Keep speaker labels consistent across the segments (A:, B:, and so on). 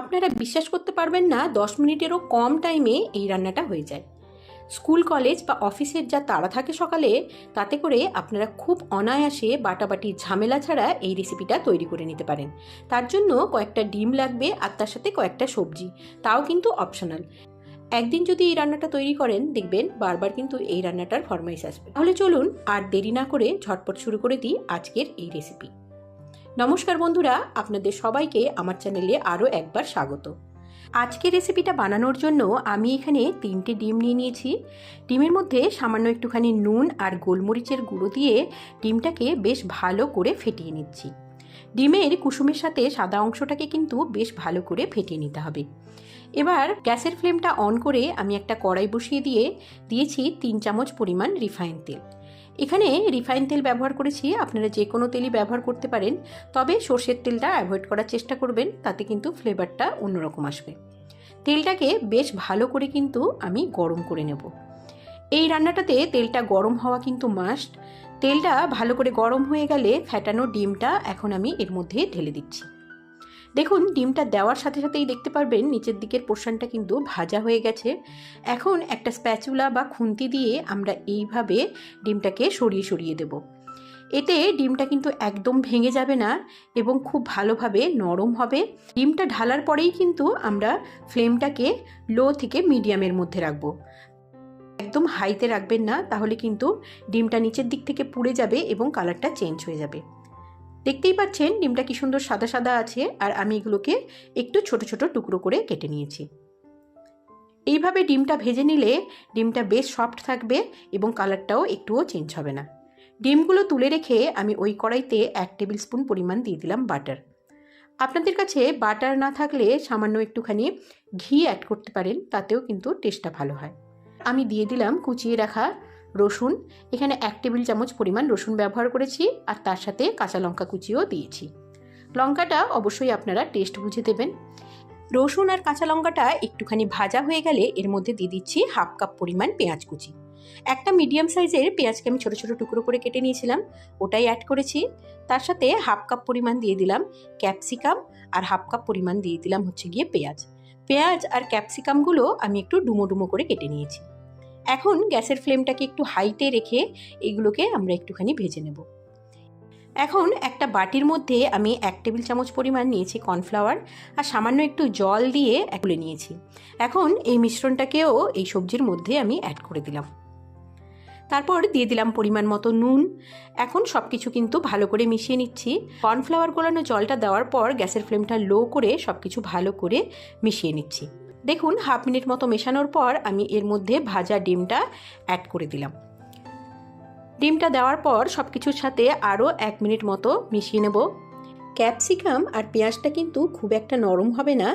A: আপনারা বিশ্বাস করতে পারবেন না, দশ মিনিটেরও কম টাইমে এই রান্নাটা হয়ে যায়। স্কুল, কলেজ বা অফিসের যা তাড়া থাকে সকালে, তাতে করে আপনারা খুব অনায়াসে বাটাবাটির ঝামেলা ছাড়া এই রেসিপিটা তৈরি করে নিতে পারেন। তার জন্য কয়েকটা ডিম লাগবে আর তার সাথে কয়েকটা সবজি, তাও কিন্তু অপশনাল একদিন যদি এই রান্নাটা তৈরি করেন, দেখবেন বারবার কিন্তু এই রান্নাটার ফরমাইশ আসবে। তাহলে চলুন আর দেরি না করে ঝটপট শুরু করে দিই আজকের এই রেসিপি নমস্কার বন্ধুরা, আপনাদের সবাইকে আমার চ্যানেলে আরও একবার স্বাগত। আজকের রেসিপিটা বানানোর জন্য আমি এখানে তিনটে ডিম নিয়ে নিয়েছি। ডিমের মধ্যে সামান্য একটুখানি নুন আর গোলমরিচের গুঁড়ো দিয়ে ডিমটাকে বেশ ভালো করে ফেটিয়ে নিচ্ছি। ডিমের কুসুমের সাথে সাদা অংশটাকে কিন্তু বেশ ভালো করে ফেটিয়ে নিতে হবে। এবার গ্যাসের ফ্লেমটা অন করে আমি একটা কড়াই বসিয়ে দিয়ে দিয়েছি তিন চামচ পরিমাণ রিফাইন তেল। এখানে রিফাইন তেল ব্যবহার করেছি, আপনারা যে কোনো তেলই ব্যবহার করতে পারেন, তবে সর্ষের তেলটা অ্যাভয়েড করার চেষ্টা করবেন, তাতে কিন্তু ফ্লেভারটা অন্যরকম আসবে। তেলটাকে বেশ ভালো করে কিন্তু আমি গরম করে নেব। এই রান্নাটাতে তেলটা গরম হওয়া কিন্তু মাস্ট তেলটা ভালো করে গরম হয়ে গেলে ফ্যাটানো ডিমটা এখন আমি এর মধ্যে ঢেলে দিচ্ছি। দেখুন, ডিমটা দেওয়ার সাথে সাথেই দেখতে পারবেন নিচের দিকের পোর্শনটা কিন্তু ভাজা হয়ে গেছে। এখন একটা স্প্যাচুলা বা খুন্তি দিয়ে আমরা এইভাবে ডিমটাকে সরিয়ে সরিয়ে দেব। এতে ডিমটা কিন্তু একদম ভেঙে যাবে না এবং খুব ভালোভাবে নরম হবে। ডিমটা ঢালার পরেই কিন্তু আমরা ফ্লেমটাকে লো থেকে মিডিয়ামের মধ্যে রাখব। একদম হাইতে রাখবেন না, তাহলে কিন্তু ডিমটা নিচের দিক থেকে পুড়ে যাবে এবং কালারটা চেঞ্জ হয়ে যাবে। দেখতেই পাচ্ছেন ডিমটা কি সুন্দর সাদা সাদা আছে আর আমি এগুলোকে একটু ছোট ছোট টুকরো করে কেটে নিয়েছি। এইভাবে ডিমটা ভেজে নিলে ডিমটা বেশ সফট থাকবে এবং কালারটাও একটুও চেঞ্জ হবে না। ডিমগুলো তুলে রেখে আমি ওই কড়াইতে এক টেবিল স্পুন পরিমাণ দিয়ে দিলাম বাটার। আপনাদের কাছে বাটার না থাকলে সামান্য একটুখানি ঘি অ্যাড করতে পারেন, তাতেও কিন্তু টেস্টটা ভালো হয়। আমি দিয়ে দিলাম কুচিয়ে রাখা রসুন, এখানে এক টেবিল চামচ পরিমাণ রসুন ব্যবহার করেছি আর তার সাথে কাঁচা লঙ্কা কুচিও দিয়েছি। লঙ্কাটা অবশ্যই আপনারা টেস্ট বুঝে দেবেন। রসুন আর কাঁচা লঙ্কাটা একটুখানি ভাজা হয়ে গেলে এর মধ্যে দিয়ে দিচ্ছি হাফ কাপ পরিমাণ পেঁয়াজ কুচি। একটা মিডিয়াম সাইজের পেঁয়াজকে আমি ছোটো ছোটো টুকরো করে কেটে নিয়েছিলাম, ওটাই অ্যাড করেছি। তার সাথে হাফ কাপ পরিমাণ দিয়ে দিলাম ক্যাপসিকাম আর হাফ কাপ পরিমাণ দিয়ে দিলাম হচ্ছে গিয়ে পেঁয়াজ। পেঁয়াজ আর ক্যাপসিকামগুলো আমি একটু ডুমো ডুমো করে কেটে নিয়েছি। এখন গ্যাসের ফ্লেমটাকে একটু হাইতে রেখে এগুলোকে আমরা একটুখানি ভেজে নেব। এখন একটা বাটির মধ্যে আমি এক টেবিল চামচ পরিমাণ নিয়েছি কর্নফ্লাওয়ার আর সামান্য একটু জল দিয়ে এগুলো নিয়েছি। এখন এই মিশ্রণটাকেও এই সবজির মধ্যে আমি অ্যাড করে দিলাম। তারপর দিয়ে দিলাম পরিমাণ মতো নুন। এখন সব কিছু কিন্তু ভালো করে মিশিয়ে নিচ্ছি। কর্নফ্লাওয়ার গোলানো জলটা দেওয়ার পর গ্যাসের ফ্লেমটা লো করে সব কিছু ভালো করে মিশিয়ে নিচ্ছি। দেখুন, হাফ মিনিট মতো মেশানোর পর আমি এর মধ্যে ভাজা ডিমটা অ্যাড করে দিলাম। ডিমটা দেওয়ার পর সব কিছুর সাথে আরও এক মিনিট মতো মিশিয়ে নেব। ক্যাপসিকাম আর পেঁয়াজটা কিন্তু খুব একটা নরম হবে না,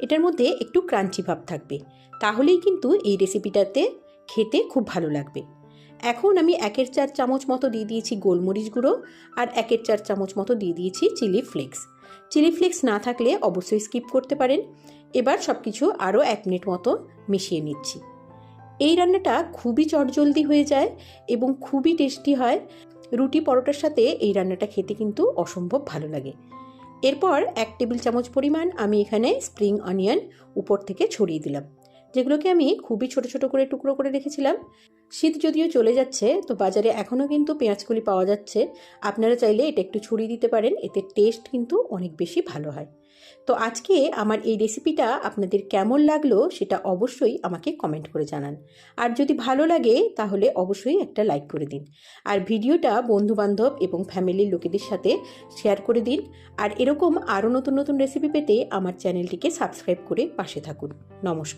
A: এটার মধ্যে একটু ক্রাঞ্চি ভাব থাকবে। তাহলেই কিন্তু এই রেসিপিটাতে খেতে খুব ভালো লাগবে। এখন আমি একের চার চামচ মতো দিয়ে দিয়েছি গোলমরিচ গুঁড়ো আর একের চার চামচ মতো দিয়ে দিয়েছি চিলি ফ্লেক্স। চিলি ফ্লেক্স না থাকলে অবশ্যই স্কিপ করতে পারেন। এবার সব কিছু আরও এক মিনিট মতো মিশিয়ে নিচ্ছি। এই রান্নাটা খুবই চটজলদি হয়ে যায় এবং খুবই টেস্টি হয়। রুটি পরোটার সাথে এই রান্নাটা খেতে কিন্তু অসম্ভব ভালো লাগে। এরপর এক টেবিল চামচ পরিমাণ আমি এখানে স্প্রিং অনিয়ন উপর থেকে ছড়িয়ে দিলাম, যেগুলোকে আমি খুবই ছোট ছোট করে টুকরো করে রেখেছিলাম। শীত যদিও চলে যাচ্ছে, তো বাজারে এখনও কিন্তু পেঁয়াজকলি পাওয়া যাচ্ছে। আপনারা চাইলে এটা একটু ছড়িয়ে দিতে পারেন, এতে টেস্ট কিন্তু অনেক বেশি ভালো হয়। তো আজকে আমার এই রেসিপিটা আপনাদের কেমন লাগল সেটা অবশ্যই আমাকে কমেন্ট করে জানান। আর যদি ভালো লাগে, তাহলে অবশ্যই একটা লাইক করে দিন। আর ভিডিওটা বন্ধুবান্ধব এবং ফ্যামিলির লোকেদের সাথে শেয়ার করে দিন। আর এরকম আরও নতুন নতুন রেসিপি পেতে আমার চ্যানেলটিকে সাবস্ক্রাইব করে পাশে থাকুন। নমস্কার।